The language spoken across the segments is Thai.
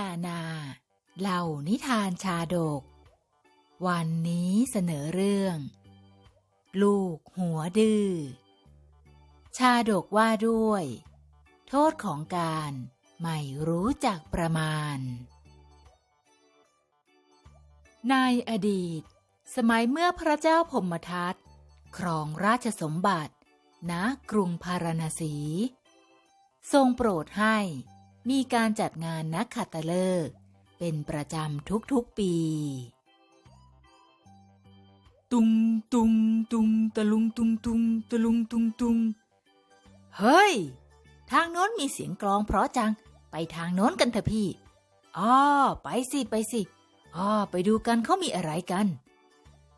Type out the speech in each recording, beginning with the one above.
นานาเล่านิทานชาดก วันนี้เสนอเรื่อง ลูกหัวดื้อชาดกว่าด้วย โทษของการไม่รู้จักประมาณ ในอดีต สมัยเมื่อพระเจ้าพมทัตครองราชสมบัติณกรุงพาราณสี ทรงโปรดให้ มีการจัดงานนักขัตฤกษ์เป็นประจำทุกๆปี ตุงตุงตุงตะลุงตุงตุงตะลุงตุงตุงเฮ้ย ทางโน้นมีเสียงกลองเพราะจัง ไปทางโน้นกันเถอะพี่อ๋อไปสิไปสิอ๋อไปดูกันเขามีอะไรกัน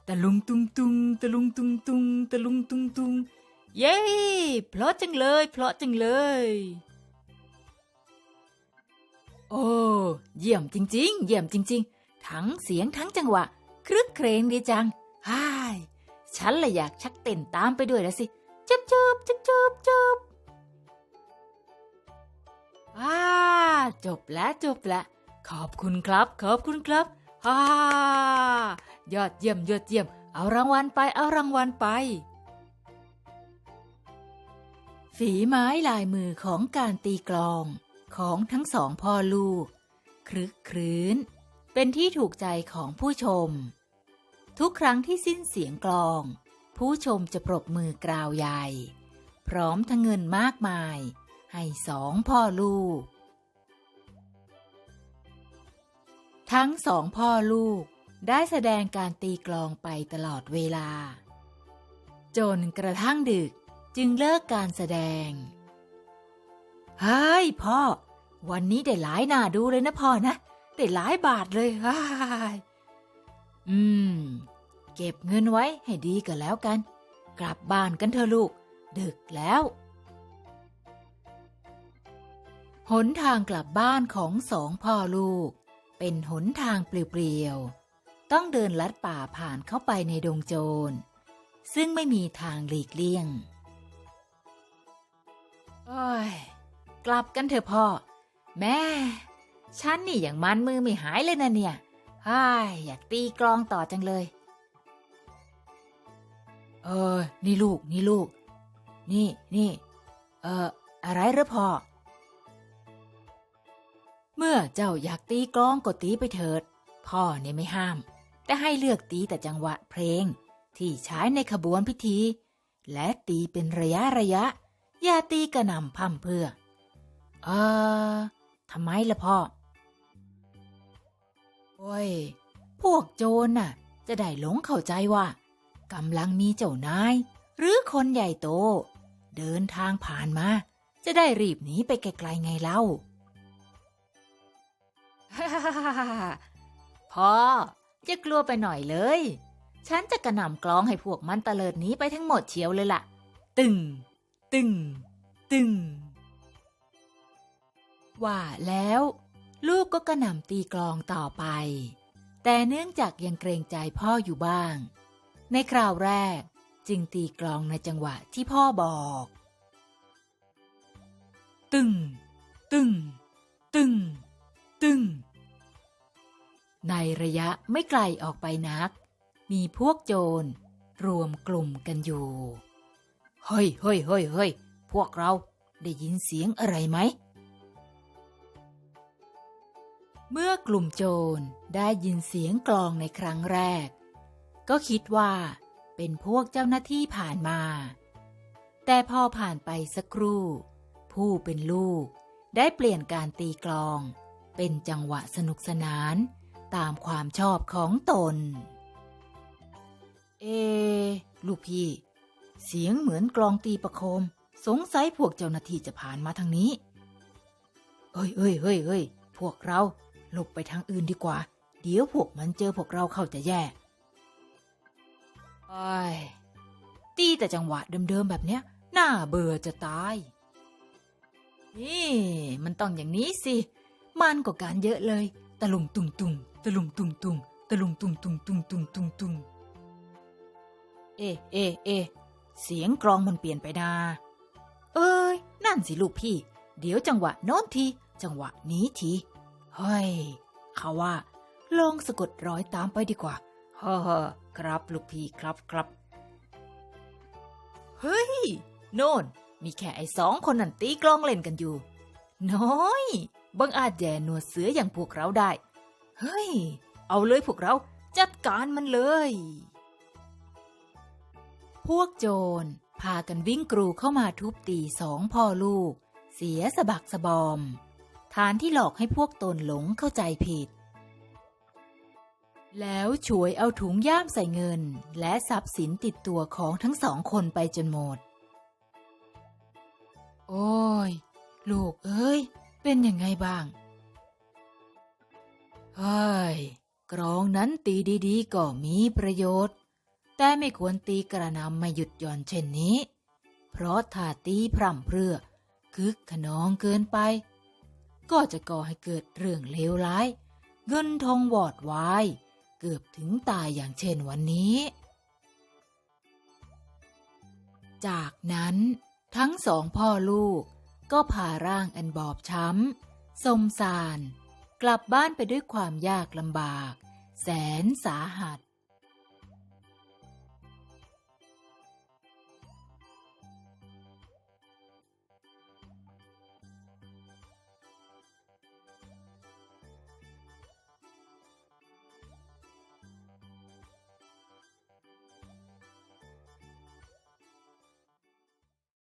ตะลุงตุงตุงตะลุงตุงตุงตะลุงตุงตุงเย้เพราะจังเลยเพราะจังเลย โอ้เยี่ยมจริง ๆ เยี่ยมจริง ๆ ทั้งเสียงทั้งจังหวะ ครึกเครงดีจังฮ่ายฉันเลยอยากชักเต้นตามไปด้วยแล้วสิจุบจุบจุบจุบจุบอ่าจบแล้วจบแล้วขอบคุณครับ ขอบคุณครับฮ่ายอดเยี่ยมยอดเยี่ยม เอารางวัลไปเอารางวัลไป ฝีไม้ลายมือของการตีกลอง ของทั้งสองพ่อลูก ครึกครื้น เป็นที่ถูกใจของผู้ชม ทุกครั้งที่สิ้นเสียงกลอง ผู้ชมจะปรบมือกราวใหญ่ พร้อมทั้งเงินมากมาย ให้สองพ่อลูก ทั้งสองพ่อลูกได้แสดงการตีกลองไปตลอดเวลา จนกระทั่งดึกจึงเลิกการแสดง เฮ้ยพ่อ วันนี้ได้หลายหน้าดูเลยนะพ่อนะได้หลายบาทเลยฮ้ยอืม เก็บเงินไว้ให้ดีก็แล้วกัน กลับบ้านกันเถอะลูก ดึกแล้ว หนทางกลับบ้านของสองพ่อลูก เป็นหนทางเปลี่ยวๆ ต้องเดินลัดป่าผ่านเข้าไปในดงโจร ซึ่งไม่มีทางหลีกเลี่ยง โอ้ย กลับกันเถอะพ่อ แม่ ฉันนี่อย่างมันมือไม่หายเลยนะเนี่ยฮ่ายอยากตีกลองต่อจังเลย เออ นี่ลูก นี่ลูก นี่นี่ เออ อะไรหรือพ่อ เมื่อเจ้าอยากตีกลองก็ตีไปเถิด พ่อเนี่ยไม่ห้าม แต่ให้เลือกตีแต่จังหวะเพลง ที่ใช้ในขบวนพิธี และตีเป็นระยะระยะ อย่าตีกระหน่ำพั่มเพื่อ เออทำไมล่ะพ่อ โอ้ย พวกโจรน่ะ จะได้หลงเข้าใจว่ากำลังมีเจ้านาย หรือคนใหญ่โต เดินทางผ่านมา จะได้รีบหนีไปไกลๆไงเล่าพ่อจะกลัวไปหน่อยเลย ฉันจะกระหน่ำกลองให้พวกมันตะเลิดหนีไปทั้งหมดเชียวเลยล่ะ ตึง ตึง ตึง ว่าแล้วลูกก็กระหน่ำตีกลองต่อไป แต่เนื่องจากยังเกรงใจพ่ออยู่บ้าง ในคราวแรกจึงตีกลองในจังหวะที่พ่อบอก ตึง ตึง ตึง ตึง ในระยะไม่ไกลออกไปนัก มีพวกโจรรวมกลุ่มกันอยู่ เฮ้ยเฮ้ยเฮ้ยเฮ้ยพวกเราได้ยินเสียงอะไรไหม เมื่อกลุ่มโจรได้ยินเสียงกลองในครั้งแรก ก็คิดว่าเป็นพวกเจ้าหน้าที่ผ่านมา แต่พอผ่านไปสักครู่ ผู้เป็นลูกได้เปลี่ยนการตีกลอง เป็นจังหวะสนุกสนานตามความชอบของตน เอ ลูกพี่ เสียงเหมือนกลองตีประโคม สงสัยพวกเจ้าหน้าที่จะผ่านมาทางนี้เอ้ยเอ้ยเอ้ยเอ้ยพวกเรา หลบไปทางอื่นดีกว่า เดี๋ยวพวกมันเจอพวกเราเข้าจะแย่ไอ้ยตีแต่จังหวะเดิมๆแบบเนี้ย น่าเบื่อจะตาย นี่มันต้องอย่างนี้สิ มันก็การเยอะเลยตะลุงตุงตุงตะลุงตุงตุงตะลุงตุงตุงตุงตุงตุงตุงเอะเอะเอะเสียงกลองมันเปลี่ยนไปนาเอ้ย นั่นสิลูกพี่ เดี๋ยวจังหวะโน้นที จังหวะนี้ที เฮ้ยเขาว่าลองสะกดรอยตามไปดีกว่าฮ่าฮ่าครับลูกพี่ครับครับ เฮ้ย โน่น มีแค่ไอ้สองคนนั่นตีกลองเล่นกันอยู่ น้อยบังอาจแย่หนวดเสืออย่างพวกเราได้ เฮ้ย เอาเลยพวกเราจัดการมันเลย พวกโจรพากันวิ่งกรูเข้ามาทุบตีสองพ่อลูก เสียสะบักสะบอม ฐานที่หลอกให้พวกตนหลงเข้าใจผิด แล้วฉวยเอาถุงย่ามใส่เงิน และทรัพย์สินติดตัวของทั้งสองคนไปจนหมด โอ้ย ลูกเอ้ย เป็นยังไงบ้าง เฮ้ย กรองนั้นตีดีๆ ก็มีประโยชน์ แต่ไม่ควรตีกระนำไม่หยุดหย่อนเช่นนี้ เพราะถ้าตีพร่ำเพรื่อคึกขนองเกินไป ก็จะก่อให้เกิดเรื่องเลวร้าย เงินทองวอดวาย เกือบถึงตายอย่างเช่นวันนี้ จากนั้นทั้งสองพ่อลูกก็พาร่างอันบอบช้ำสมสาร กลับบ้านไปด้วยความยากลำบาก แสนสาหัส